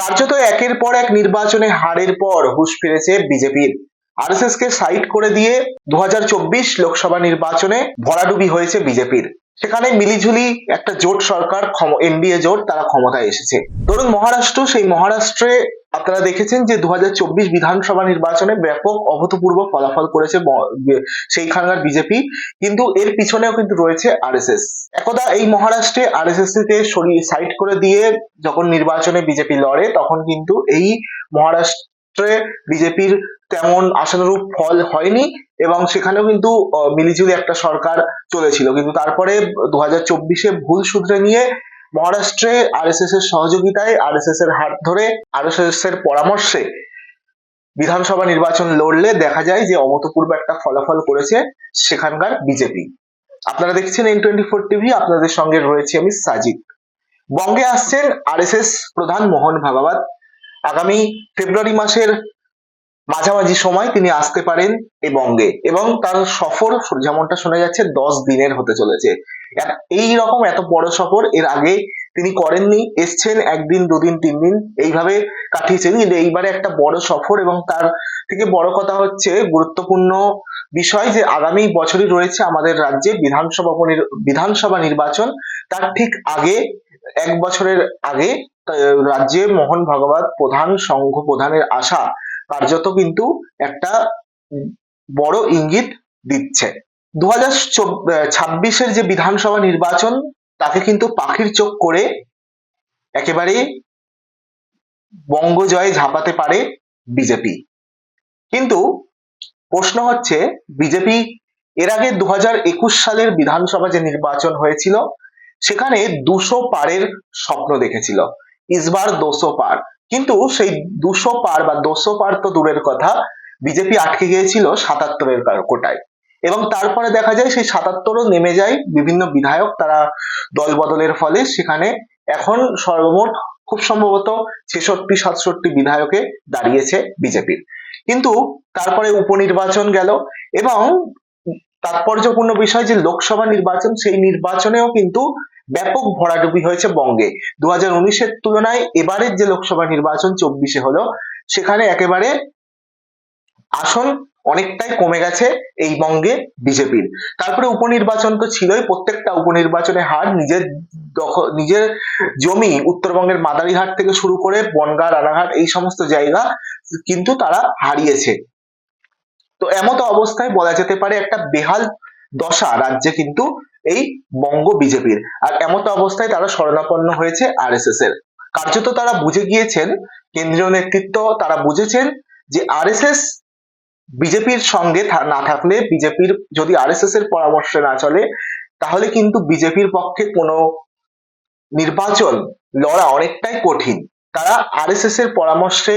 কার্যত একের পর এক নির্বাচনে হারের পর হুশ ফিরেছে বিজেপির। এস কে সাইড করে দিয়ে দু হাজার চব্বিশ লোকসভা নির্বাচনে ভরাডুবি হয়েছে বিজেপির। সেখানে মিলিঝুলি একটা জোট সরকার এনডিএ জোট, তারা ক্ষমতায় এসেছে। ধরুন মহারাষ্ট্র, সেই মহারাষ্ট্রে আপনারা দেখেছেন যে দুহাজার চব্বিশ বিধানসভা নির্বাচনে ব্যাপক অভূতপূর্ব ফলাফল করেছে সেইখানকার বিজেপি। কিন্তু এর পিছনেও কিন্তু রয়েছে আরএসএস। একদা এই মহারাষ্ট্রে আরএসএস কে সরিয়ে, সাইড করে দিয়ে যখন নির্বাচনে বিজেপি লড়ে, তখন কিন্তু এই মহারাষ্ট্রে বিজেপির তেমন আশানুরূপ ফল হয়নি এবং সেখানেও কিন্তু মিলিজুলি একটা সরকার চলেছিল। কিন্তু তারপরে দু হাজার চব্বিশে ভুল সূত্রে নিয়ে মহারাষ্ট্রে আরএসএস এর সহযোগিতায় আরএসএস এর হাত ধরে আরএসএস এর পরামর্শে বিধানসভা নির্বাচন লড়লে দেখা যায় যে অভূতপূর্ব একটা ফলাফল করেছে সেখানকার বিজেপি আপনারা দেখছেন এন টোয়েন্টি ফোর টিভি আপনাদের সঙ্গে রয়েছে আমি সাজিদ। বঙ্গে আসছেন আরএসএস প্রধান মোহন ভাগাবাত। আগামী ফেব্রুয়ারি মাসের মাঝামাঝি সময় তিনি আসতে পারেন এই বঙ্গে। এবং তার সফর যেমনটা শোনা যাচ্ছে, দশ দিনের হতে চলেছে। এই রকম এত বড় সফর এর আগে তিনি করেননি, এসছেন একদিন, দুদিন, তিন দিন, এইভাবে কাটিয়েছেন। কিন্তু এইবারে একটা বড় সফর এবং তার থেকে বড় কথা হচ্ছে, গুরুত্বপূর্ণ বিষয় যে আগামী বছরই রয়েছে আমাদের রাজ্যে বিধানসভা বিধানসভা নির্বাচন। তার ঠিক আগে, এক বছরের আগে রাজ্যে মোহন ভাগবত প্রধান, সংঘ প্রধানের আশা কার্যত কিন্তু একটা বড় ইঙ্গিত দিচ্ছে। দু হাজার যে বিধানসভা নির্বাচন, তাকে কিন্তু পাখির চোখ করে একেবারে বঙ্গজয়ে ঝাঁপাতে পারে বিজেপি। কিন্তু প্রশ্ন হচ্ছে, বিজেপি এর আগে দু সালের বিধানসভা যে নির্বাচন হয়েছিল, সেখানে দুশো পারের স্বপ্ন দেখেছিল। ইসবার দুশো পার। কিন্তু সেই দুশো পার বা দুশো পার তো দূরের কথা, বিজেপি আটকে গিয়েছিল সাতাত্তরের কোটায়। এবং তারপরে দেখা যায় সেই সাতাত্তরও নেমে যায়, বিভিন্ন বিধায়ক তারা দল বদলের ফলে সেখানে এখন সর্বমোট খুব সম্ভবত ছেষট্টি, সাতষট্টি বিধায়কে দাঁড়িয়েছে বিজেপির কিন্তু তারপরে উপনির্বাচন গেল এবং তাৎপর্যপূর্ণ বিষয় যে লোকসভা নির্বাচন, সেই নির্বাচনেও কিন্তু ব্যাপক ভরাডুবি হয়েছে বঙ্গে। দু হাজার উনিশের তুলনায় এবারের যে লোকসভা নির্বাচন চব্বিশে হলো, সেখানে একেবারে আসন অনেকটাই কমে গেছে এই বঙ্গে বিজেপির। তারপরে উপনির্বাচন তো ছিলই, প্রত্যেকটা উপনির্বাচনে হার নিজের নিজের জমি উত্তরবঙ্গের মাদারিহাট থেকে শুরু করে বনগা, রানাঘাট এই সমস্ত জায়গা কিন্তু তারা হারিয়েছে। তো এমতো অবস্থায় বলা যেতে পারে একটা বেহাল দশা রাজ্যে কিন্তু এই বঙ্গ বিজেপির। আর এমতো অবস্থায় তারা শরণাপন্ন হয়েছে আরএসএস এর। কার্যত তারা বুঝে গিয়েছেন, কেন্দ্রীয় নেতৃত্ব তারা বুঝেছেন যে আরএসএস বিজেপির সঙ্গে না থাকলে, বিজেপির যদি আরএসএস এর পরামর্শে না চলে, তাহলে কিন্তু বিজেপির পক্ষে কোনো নির্বাচন লড়া অনেকটাই কঠিন। তারা আরএসএস এর পরামর্শে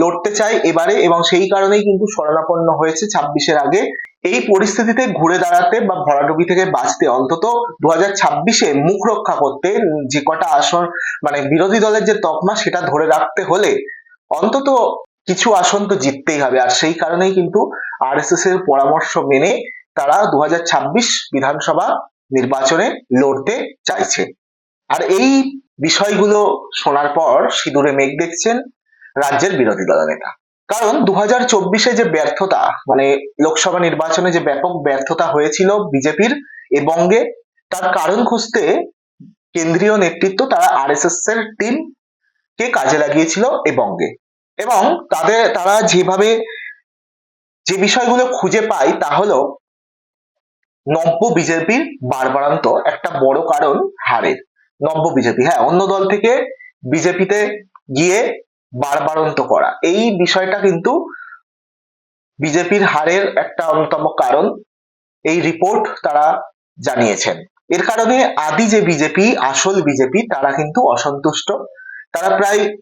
লড়তে চায় এবারে এবং সেই কারণেই কিন্তু শরণাপন্ন হয়েছে ছাব্বিশের আগে। এই পরিস্থিতিতে ঘুরে দাঁড়াতে বা ভরাডুবি থেকে বাঁচতে অন্তত দু ছাব্বিশে মুখ রক্ষা করতে যে কটা আসন মানে বিরোধী দলের যে তকমা সেটা ধরে রাখতে হলে অন্তত কিছু আসন তো জিততেই হবে। আর সেই কারণেই কিন্তু আরএসএস এর পরামর্শ মেনে তারা দু হাজার ছাব্বিশ বিধানসভা নির্বাচনে লড়তে চাইছে। আর এই বিষয়গুলো শোনার পর সিঁদুরে মেঘ দেখছেন রাজ্যের বিরোধী দলনেতা। কারণ দু হাজার চব্বিশে যে ব্যর্থতা মানে লোকসভা নির্বাচনে যে ব্যাপক ব্যর্থতা হয়েছিল বিজেপির এ বঙ্গে, তার কারণ খুঁজতে কেন্দ্রীয় নেতৃত্ব তারা আরএসএস এর টিম কে কাজে লাগিয়েছিল এ বঙ্গে। এবং তাদের, তারা যেভাবে যে বিষয়গুলো খুঁজে পায় তা হলো নব্য বিজেপির বারবারান্ত একটা বড় কারণ হারের নব্য বিজেপি হ্যাঁ অন্য দল থেকে বিজেপিতে গিয়ে বারবারন্ত করা। এই বিষয়টা কিন্তু বিজেপির হারের একটা অন্যতম কারণ, এই রিপোর্ট তারা জানিয়েছেন। এর কারণে আদি যে বিজেপি, আসল বিজেপি, তারা কিন্তু অসন্তুষ্ট। তারা প্রায়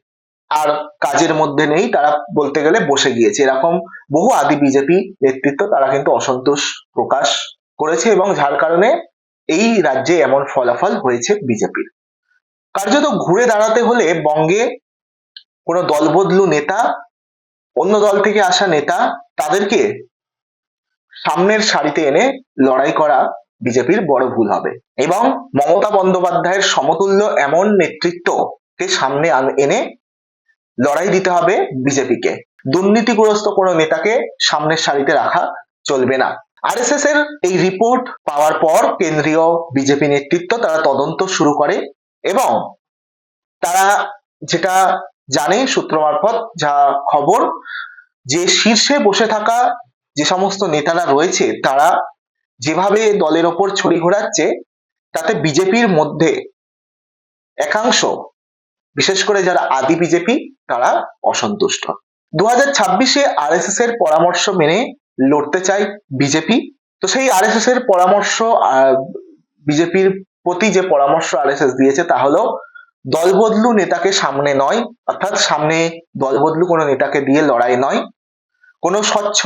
আর কাজের মধ্যে নেই, তারা বলতে গেলে বসে গিয়েছে। এরকম বহু আদি বিজেপি নেতৃত্ব তারা কিন্তু অসন্তোষ প্রকাশ করেছে এবং যার কারণে এই রাজ্যে এমন ফলাফল হয়েছে বিজেপির। কার্যত ঘুরে দাঁড়াতে হলে বঙ্গে কোনো দলবদলু নেতা, অন্য দল থেকে আসা নেতা তাদেরকে সামনের সারিতে এনে লড়াই করা বিজেপির বড় ভুল হবে। এবং মমতা বন্দ্যোপাধ্যায়ের সমতুল্য এমন নেতৃত্বকে সামনে এনে লড়াই দিতে হবে বিজেপিকে। দুর্নীতিগ্রস্ত কোনো নেতাকে সামনের সারিতে রাখা চলবে না। আরএসএস এর এই রিপোর্ট পাওয়ার পর কেন্দ্রীয় বিজেপি নেতৃত্ব তারা তদন্ত শুরু করে এবং তারা যেটা জানে সূত্র মারফত যা খবর, যে শীর্ষে বসে থাকা যে সমস্ত নেতারা রয়েছে, তারা যেভাবে দলের ওপর ছড়ি ঘোরাচ্ছে, তাতে বিজেপির মধ্যে একাংশ, বিশেষ করে যারা আদি বিজেপি, তারা অসন্তুষ্ট। দু হাজার ছাব্বিশে আরএসএস এর পরামর্শ মেনে লড়তে চায় বিজেপি। তো সেই আরএসএস এর পরামর্শ বিজেপির প্রতি যে পরামর্শ আরএসএস দিয়েছে তা হলো দলবদলু নেতাকে সামনে নয়, অর্থাৎ সামনে দলবদলু কোনো নেতাকে দিয়ে লড়াই নয়। কোনো স্বচ্ছ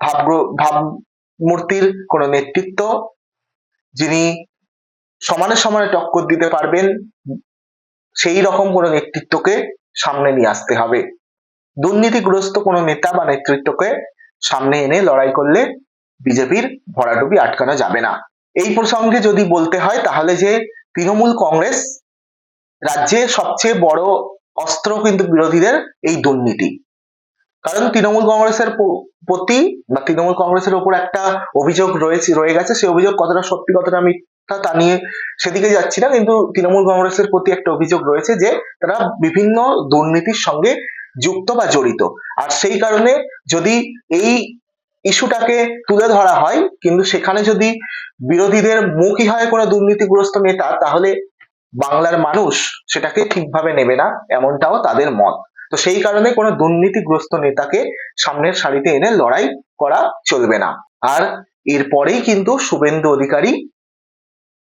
ভাব ভাবমূর্তির কোনো নেতৃত্ব যিনি সমানে সমানে টক্কর দিতে পারবেন, সেই রকম কোনো নেতৃত্বকে সামনে নিয়ে আসতে হবে। দুর্নীতিগ্রস্ত কোনো নেতা বা নেতৃত্বকে সামনে এনে লড়াই করলে বিজেপির ভরাডুবি আটকানো যাবে না। এই প্রসঙ্গে যদি বলতে হয়, তাহলে যে তৃণমূল কংগ্রেস রাজ্যের সবচেয়ে বড় অস্ত্র কিন্তু বিরোধীদের এই দুর্নীতি। কারণ তৃণমূল কংগ্রেসের প্রতি বা তৃণমূল কংগ্রেসের উপর একটা অভিযোগ রয়েছে, রয়ে গেছে। সেই অভিযোগ কতটা সত্যি, কতটা মিথ্যা তা নিয়ে সেদিকে যাচ্ছি না। কিন্তু তৃণমূল কংগ্রেসের প্রতি একটা অভিযোগ রয়েছে যে, তারা বিভিন্ন দুর্নীতির সঙ্গে যুক্ত বা জড়িত। আর সেই কারণে যদি এই ইস্যুটাকে তুলে ধরা হয়, কিন্তু সেখানে যদি বিরোধীদের মুখই হয় কোনো দুর্নীতিগ্রস্ত নেতা, তাহলে বাংলার মানুষ সেটাকে ঠিকভাবে নেবে না, এমনটাও তাদের মত। তো সেই কারণে কোনো দুর্নীতিগ্রস্ত নেতাকে সামনের সারিতে এনে লড়াই করা চলবে না। আর এরপরেই কিন্তু শুভেন্দু অধিকারী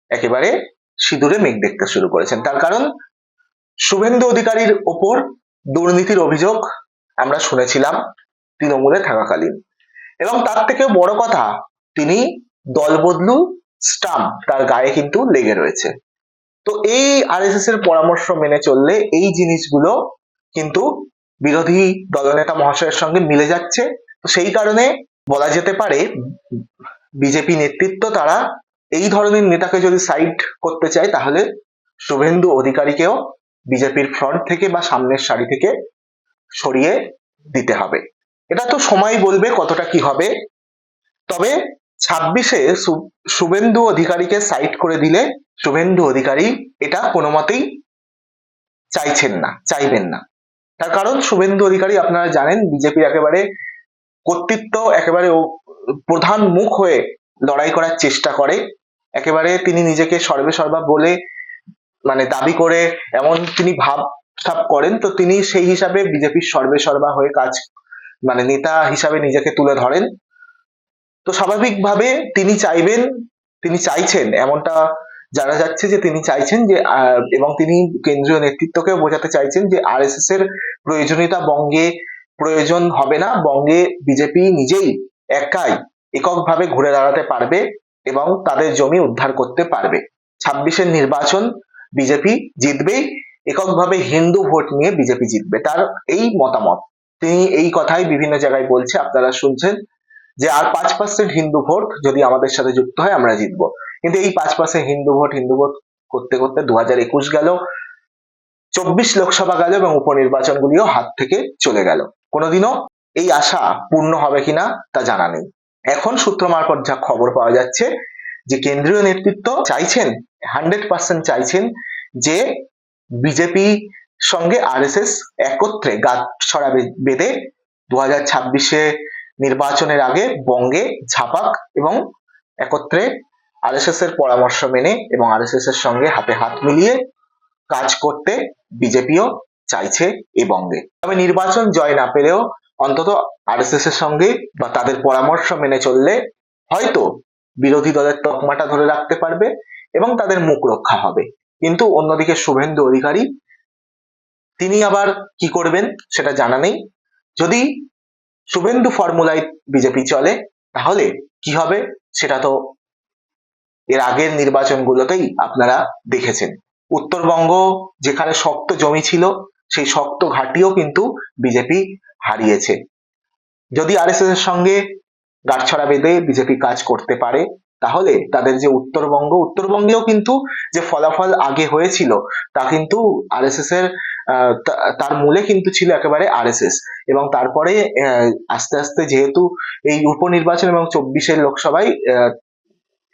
একেবারে সিঁদুরে মেঘ দেখতে শুরু করেছেন। তার কারণ, শুভেন্দু অধিকারীর ওপর দুর্নীতির অভিযোগ আমরা শুনেছিলাম তৃণমূলে থাকাকালীন। এবং তার থেকেও বড় কথা, তিনি দলবদলু স্টাম্প, তার গায়ে কিন্তু লেগে রয়েছে। তো এই আরএসএস এর পরামর্শ মেনে চললে এই জিনিসগুলো কিন্তু বিরোধী দলনেতা মহাশয়ের সঙ্গে মিলে যাচ্ছে। তো সেই কারণে বলা যেতে পারে বিজেপি নেতৃত্ব তারা এই ধরনের নেতাকে যদি সাইড করতে চায়, তাহলে শুভেন্দু অধিকারীকেও বিজেপির ফ্রন্ট থেকে বা সামনের সারি থেকে সরিয়ে দিতে হবে। এটা তো সময় বলবে কতটা কি হবে। তবে ছাব্বিশে শুভেন্দু অধিকারীকে সাইড করে দিলে শুভেন্দু অধিকারী এটা কোনো মতেই চাইছেন না, চাইবেন না। তার কারণ শুভেন্দু অধিকারী আপনারা জানেন, বিজেপির একেবারে কর্তৃত্ব, একেবারে প্রধান মুখ হয়ে লড়াই করার চেষ্টা করে। একেবারে তিনি নিজেকে সর্বে সর্বা বলে মানে দাবি করে এমন তিনি ভাব সাব করেন, তো তিনি সেই হিসাবে বিজেপির সর্বে সর্বা হয়ে কাজ মানে নেতা হিসাবে নিজেকে তুলে ধরেন। তো স্বাভাবিকভাবে তিনি চাইবেন, তিনি চাইছেন এমনটা জানা যাচ্ছে যে তিনি চাইছেন যে এবং তিনি কেন্দ্রীয় নেতৃত্বকেও বোঝাতে চাইছেন যে আরএসএস এর প্রয়োজনীয়তা বঙ্গে প্রয়োজন হবে না, বঙ্গে বিজেপি নিজেই একাই এককভাবে ঘুরে দাঁড়াতে পারবে এবং তাদের জমি উদ্ধার করতে পারবে। ছাব্বিশের নির্বাচন বিজেপি জিতবেই, এককভাবে হিন্দু ভোট নিয়ে বিজেপি জিতবে, তার এই মতামত। তিনি এই কথাই বিভিন্ন জায়গায় বলছে, আপনারা শুনছেন যে আর পাঁচ পার্সেন্ট হিন্দু ভোট যদি আমাদের সাথে যুক্ত হয়, আমরা জিতবো। কিন্তু এই পাঁচ percent Hindu vote Hindu vote করতে করতে দু হাজার একুশ গেল, চব্বিশ লোকসভা গেল এবং উপনির্বাচন গুলিও হাত থেকে চলে গেল। কোনোদিনও এই আশা পূর্ণ হবে কিনা তা জানা নেই। এখন সূত্র মারফত যা খবর পাওয়া যাচ্ছে, যে কেন্দ্রীয় নেতৃত্ব চাইছেন হান্ড্রেড পার্সেন্ট চাইছেন যে বিজেপি সঙ্গে আরএসএস একত্রে গাছ ছড়া বেঁধে দু হাজার নির্বাচনের আগে বঙ্গে ঝাপাক এবং একত্রে আরএসএস এর পরামর্শ মেনে এবং আরএসএস এর সঙ্গে হাতে হাত মিলিয়ে কাজ করতে বিজেপিও চাইছে এই বঙ্গে। তবে নির্বাচন জয় না পেলেও অন্তত আরএসএস এর সঙ্গে বা তাদের পরামর্শ মেনে চললে হয়তো বিরোধী দলের তকমাটা ধরে রাখতে পারবে এবং তাদের মুখ রক্ষা হবে। কিন্তু অন্যদিকে শুভেন্দু অধিকারী, তিনি আবার কি করবেন সেটা জানা নেই। যদি শুভেন্দু ফর্মুলায় বিজেপি চলে, তাহলে কি হবে সেটা তো এর আগের নির্বাচনগুলোতেই আপনারা দেখেছেন। উত্তরবঙ্গ যেখানে শক্ত জমি ছিল, সেই শক্ত ঘাটিও কিন্তু বিজেপি হারিয়েছে। যদি আর এর সঙ্গে গাঁটছড়া বেঁধে বিজেপি কাজ করতে পারে, তাহলে তাদের যে উত্তরবঙ্গ, উত্তরবঙ্গেও কিন্তু যে ফলাফল আগে হয়েছিল, তা কিন্তু আর এর তার মূলে কিন্তু ছিল একেবারে আরএসএস। এবং তারপরে আস্তে আস্তে যেহেতু এই উপনির্বাচন এবং চব্বিশের লোকসভায়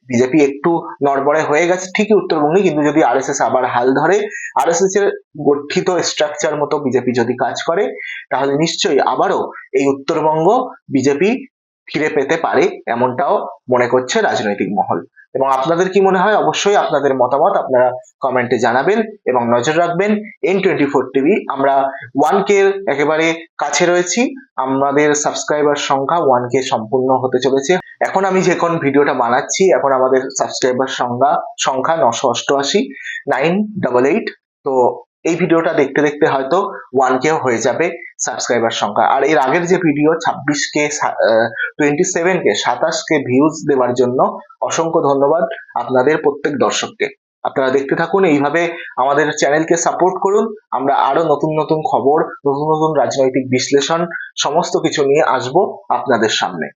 বিজেপি একটু নড়বড়ে হয়ে গেছে, ঠিকই উত্তরবঙ্গে কিন্তু যদি আরএসএস আবার হাল ধরে আরএসএস এর গঠিত স্ট্রাকচার মতো বিজেপি যদি কাজ করে, তাহলে নিশ্চয়ই আবারও এই উত্তরবঙ্গ বিজেপি ফিরে পেতে পারে এমনটাও মনে করছে রাজনৈতিক মহল। এবং আপনাদের কি মনে হয়? অবশ্যই আপনাদের মতামত আপনারা কমেন্টে জানাবেন এবং নজর রাখবেন। এন টোয়েন্টি ফোর টিভি আমরা ওয়ান কে একেবারে কাছে রয়েছি। আমাদের সাবস্ক্রাইবার সংখ্যা ওয়ান কে সম্পূর্ণ হতে চলেছে। এখন আমি যে কোন ভিডিওটা বানাচ্ছি, এখন আমাদের সাবস্ক্রাইবার সংখ্যা সংখ্যা নশো অষ্টআশি নাইন ডাবল এইট তো এই ভিডিওটা দেখতে দেখতে হয়তো ওয়ান কেও হয়ে যাবে সাবস্ক্রাইবার সংখ্যা। আর এর আগের যে ভিডিও ছাব্বিশ কে টোয়েন্টি সেভেন কে সাতাশ কে ভিউজ দেওয়ার জন্য অসংখ্য ধন্যবাদ আপনাদের প্রত্যেক দর্শককে। আপনারা দেখতে থাকুন, এইভাবে আমাদের চ্যানেলকে সাপোর্ট করুন। আমরা আরও নতুন নতুন খবর, নতুন নতুন রাজনৈতিক বিশ্লেষণ, সমস্ত কিছু নিয়ে আসব আপনাদের সামনে।